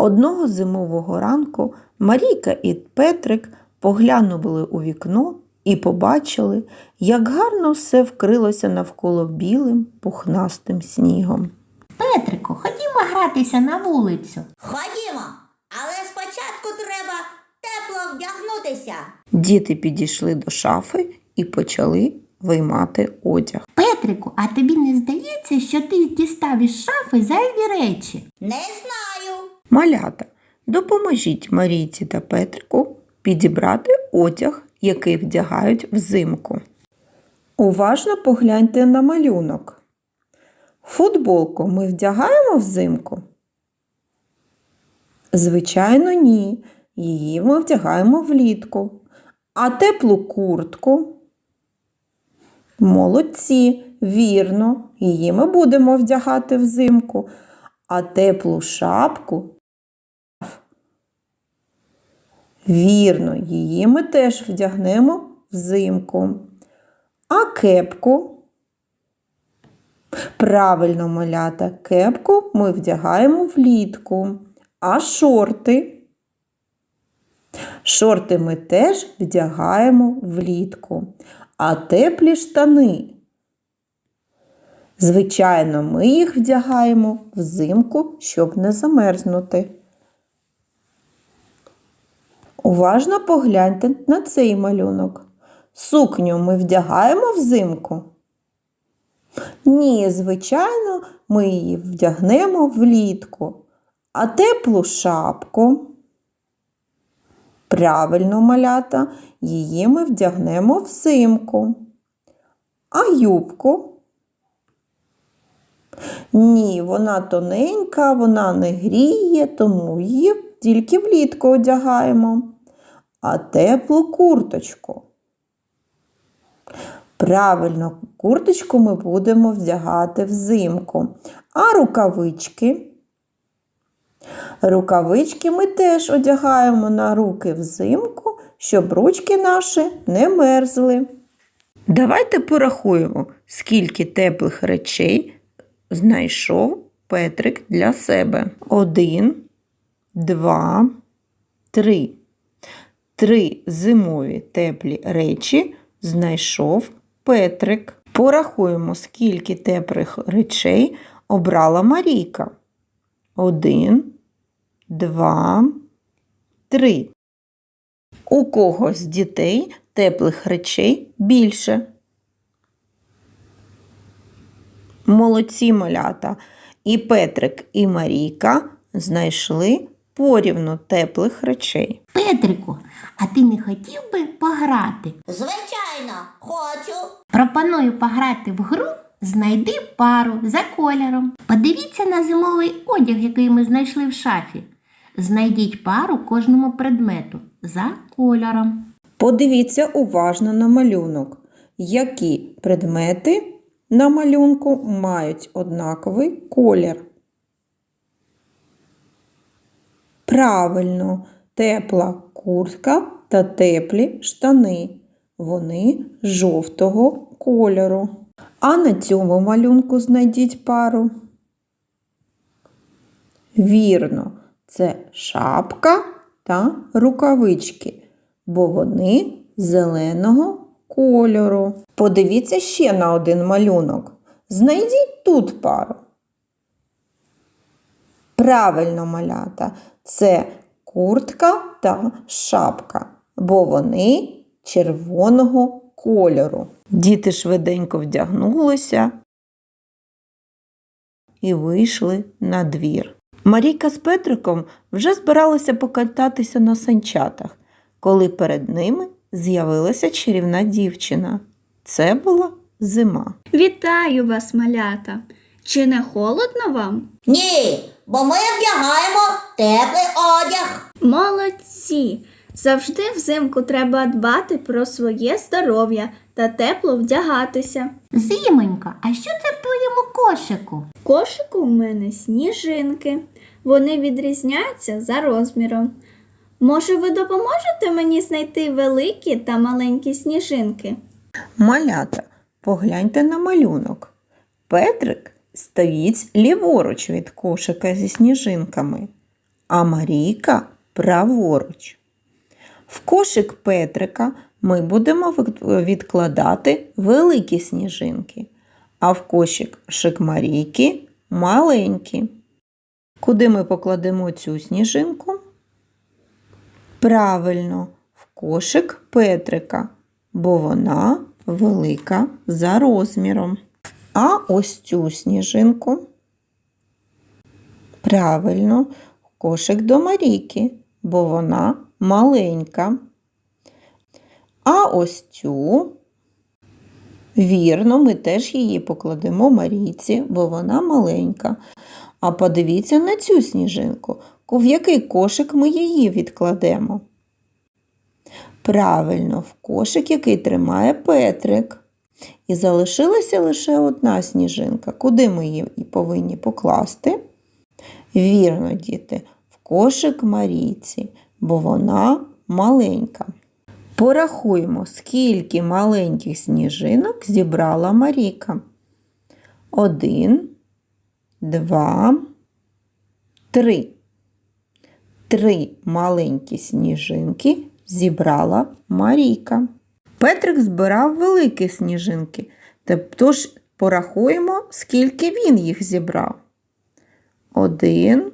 Одного зимового ранку Марійка і Петрик поглянули у вікно і побачили, як гарно все вкрилося навколо білим пухнастим снігом. Петрику, ходімо гратися на вулицю. Ходімо, але спочатку треба тепло вдягнутися. Діти підійшли до шафи і почали виймати одяг. Петрику, а тобі не здається, що ти дістав із шафи зайві речі? Не знаю. Малята, допоможіть Марійці та Петрику підібрати одяг, який вдягають взимку. Уважно погляньте на малюнок. Футболку ми вдягаємо взимку? Звичайно, ні. Її ми вдягаємо влітку. А теплу куртку? Молодці, вірно, її ми будемо вдягати взимку. А теплу шапку Вірно, її ми теж вдягнемо взимку. А кепку? Правильно, малята, кепку ми вдягаємо влітку. А шорти? Шорти ми теж вдягаємо влітку. А теплі штани? Звичайно, ми їх вдягаємо взимку, щоб не замерзнути. Уважно погляньте на цей малюнок. Сукню ми вдягаємо взимку? Ні, звичайно, ми її вдягнемо влітку. А теплу шапку? Правильно, малята, її ми вдягнемо взимку. А юбку? Ні, вона тоненька, вона не гріє, тому її тільки влітку одягаємо. А теплу курточку. Правильно, курточку ми будемо вдягати взимку. А рукавички? Рукавички ми теж одягаємо на руки взимку, щоб ручки наші не мерзли. Давайте порахуємо, скільки теплих речей знайшов Петрик для себе. Один, два, три. Три зимові теплі речі знайшов Петрик. Порахуємо, скільки теплих речей обрала Марійка. Один, два, три. У кого з дітей теплих речей більше? Молодці малята. І Петрик, і Марійка знайшли порівну теплих речей. Петрику, а ти не хотів би пограти? Звичайно, хочу. Пропоную пограти в гру Знайди пару за кольором. Подивіться на зимовий одяг, який ми знайшли в шафі. Знайдіть пару кожному предмету за кольором. Подивіться уважно на малюнок, які предмети на малюнку мають однаковий колір. Правильно, тепла куртка та теплі штани. Вони жовтого кольору. А на цьому малюнку знайдіть пару. Вірно, це шапка та рукавички, бо вони зеленого кольору. Подивіться ще на один малюнок. Знайдіть тут пару. Правильно, малята, це куртка та шапка, бо вони червоного кольору. Діти швиденько вдягнулися і вийшли на двір. Марійка з Петриком вже збиралися покататися на санчатах, коли перед ними з'явилася чарівна дівчина. Це була зима. Вітаю вас, малята! Чи не холодно вам? Ні, бо ми вдягаємо теплий одяг. Молодці! Завжди взимку треба дбати про своє здоров'я та тепло вдягатися. Зимонька, а що це в твоєму кошику? В кошику у мене сніжинки. Вони відрізняються за розміром. Може, ви допоможете мені знайти великі та маленькі сніжинки? Малята, погляньте на малюнок. Петрик стоїть ліворуч від кошика зі сніжинками, а Марійка праворуч. В кошик Петрика ми будемо відкладати великі сніжинки, а в кошик Шикмарійки маленькі. Куди ми покладемо цю сніжинку? Правильно, в кошик Петрика, бо вона велика за розміром. А ось цю сніжинку. Правильно, кошик до Марійки, бо вона маленька. А ось цю, вірно, ми теж її покладемо Марійці, бо вона маленька. А подивіться на цю сніжинку, в який кошик ми її відкладемо. Правильно, в кошик, який тримає Петрик. І залишилася лише одна сніжинка. Куди ми її повинні покласти? Вірно, діти, в кошик Марійці, бо вона маленька. Порахуємо, скільки маленьких сніжинок зібрала Марійка. Один, два, три. Три маленькі сніжинки зібрала Марійка. Петрик збирав великі сніжинки, тож порахуємо, скільки він їх зібрав. Один,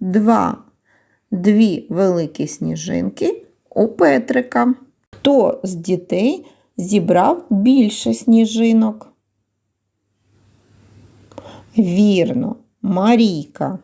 два, дві великі сніжинки у Петрика. Хто з дітей зібрав більше сніжинок? Вірно, Марійка.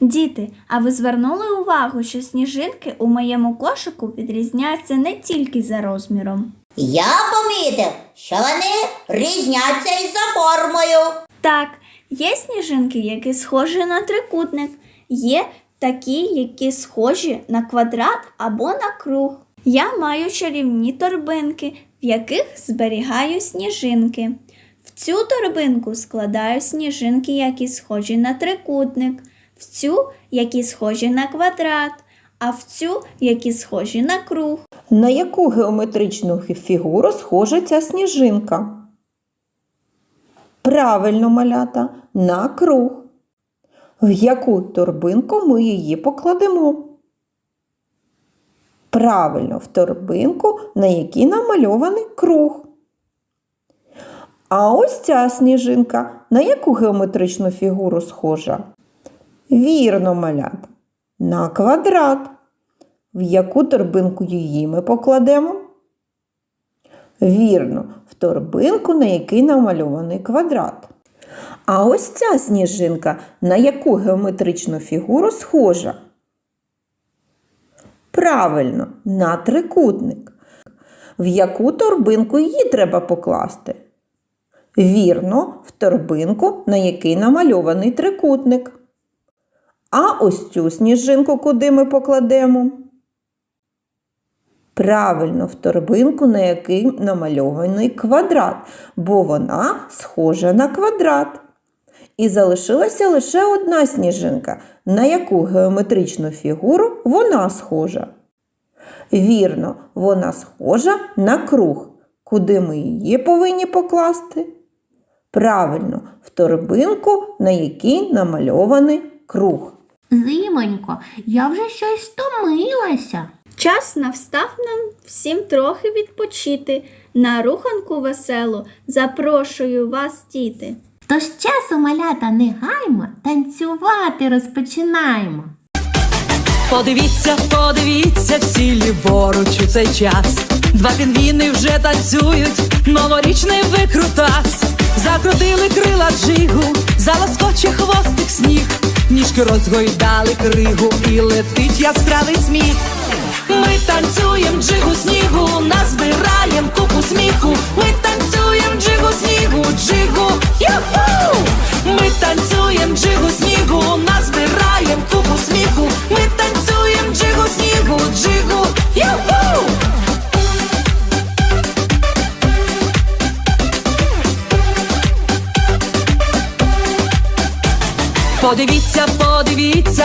Діти, а ви звернули увагу, що сніжинки у моєму кошику відрізняються не тільки за розміром. Я помітив, що вони різняться із за формою. Так, є сніжинки, які схожі на трикутник, є такі, які схожі на квадрат або на круг. Я маю чарівні торбинки, в яких зберігаю сніжинки. В цю торбинку складаю сніжинки, які схожі на трикутник, в цю, які схожі на квадрат, а в цю, які схожі на круг. На яку геометричну фігуру схожа ця сніжинка? Правильно, малята, на круг. В яку торбинку ми її покладемо? Правильно, в торбинку, на якій намальований круг. А ось ця сніжинка на яку геометричну фігуру схожа? Вірно, малята, на квадрат. В яку торбинку її ми покладемо? Вірно, в торбинку, на який намальований квадрат. А ось ця сніжинка на яку геометричну фігуру схожа? Правильно, на трикутник. В яку торбинку її треба покласти? Вірно, в торбинку, на який намальований трикутник. А ось цю сніжинку куди ми покладемо? Правильно, в торбинку, на який намальований квадрат, бо вона схожа на квадрат. І залишилася лише одна сніжинка, на яку геометричну фігуру вона схожа. Вірно, вона схожа на круг. Куди ми її повинні покласти? Правильно, в торбинку, на якій намальований круг. Зимонько, я вже щось стомилася. Час настав нам всім трохи відпочити. На руханку веселу запрошую вас, діти. Тож часу малята не гаймо, танцювати розпочинаємо. Подивіться, подивіться, всі ліворуч у цей час. Два пінгвіни вже танцюють, новорічний викрутас. Закрутили крила джигу, залоскоче хвостик сніг, ніжки розгойдали кригу і летить яскравий сміх. Ми танцюєм джигу снігу, назбираєм купу сміху. Ми танцюєм джигу снігу, джигу, юху! Ми танцюєм джигу снігу, назбираєм купу сміху. Ми танцюєм джигу снігу, джигу, юху! Подивіться,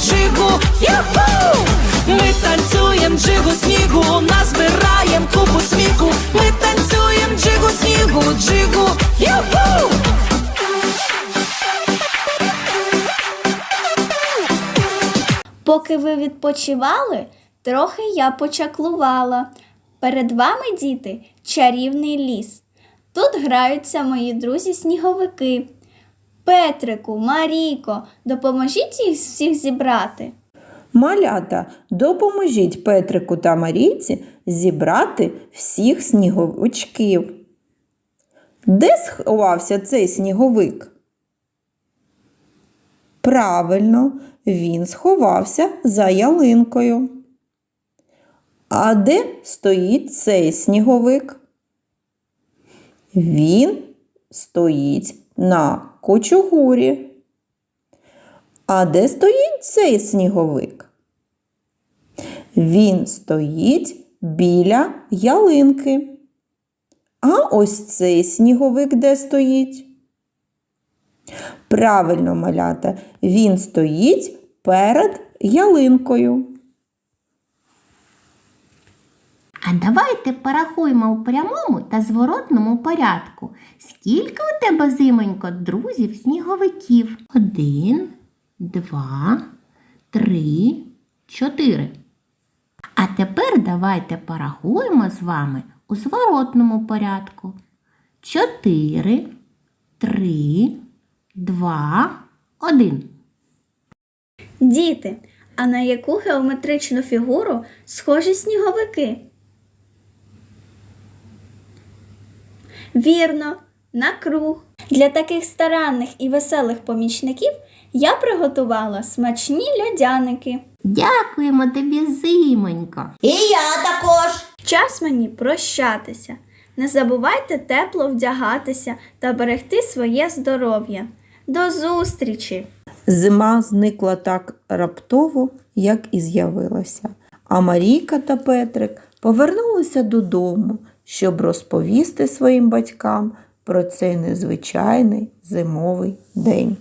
джигу, юху! Ми танцюєм джигу снігу, назбираєм купу сміху. Ми танцюєм джигу снігу, джигу, юху! Поки ви відпочивали, трохи я почаклувала. Перед вами, діти, чарівний ліс. Тут граються мої друзі-сніговики. Петрику, Марійко, допоможіть їх всіх зібрати. Малята, допоможіть Петрику та Марійці зібрати всіх сніговичків. Де сховався цей сніговик? Правильно, він сховався за ялинкою. А де стоїть цей сніговик? Він стоїть на кочугурі. А де стоїть цей сніговик? Він стоїть біля ялинки. А ось цей сніговик де стоїть? Правильно, малята, він стоїть перед ялинкою. А давайте порахуємо у прямому та зворотному порядку. Скільки у тебе зимонько друзів сніговиків? Один, два, три, чотири. А тепер давайте порахуємо з вами у зворотному порядку. Чотири, три, два, один. Діти, а на яку геометричну фігуру схожі сніговики? Вірно, на круг. Для таких старанних і веселих помічників я приготувала смачні льодяники. Дякуємо тобі, зимонько. І я також. Час мені прощатися. Не забувайте тепло вдягатися та берегти своє здоров'я. До зустрічі! Зима зникла так раптово, як і з'явилася. А Марійка та Петрик повернулися додому, щоб розповісти своїм батькам про цей незвичайний зимовий день.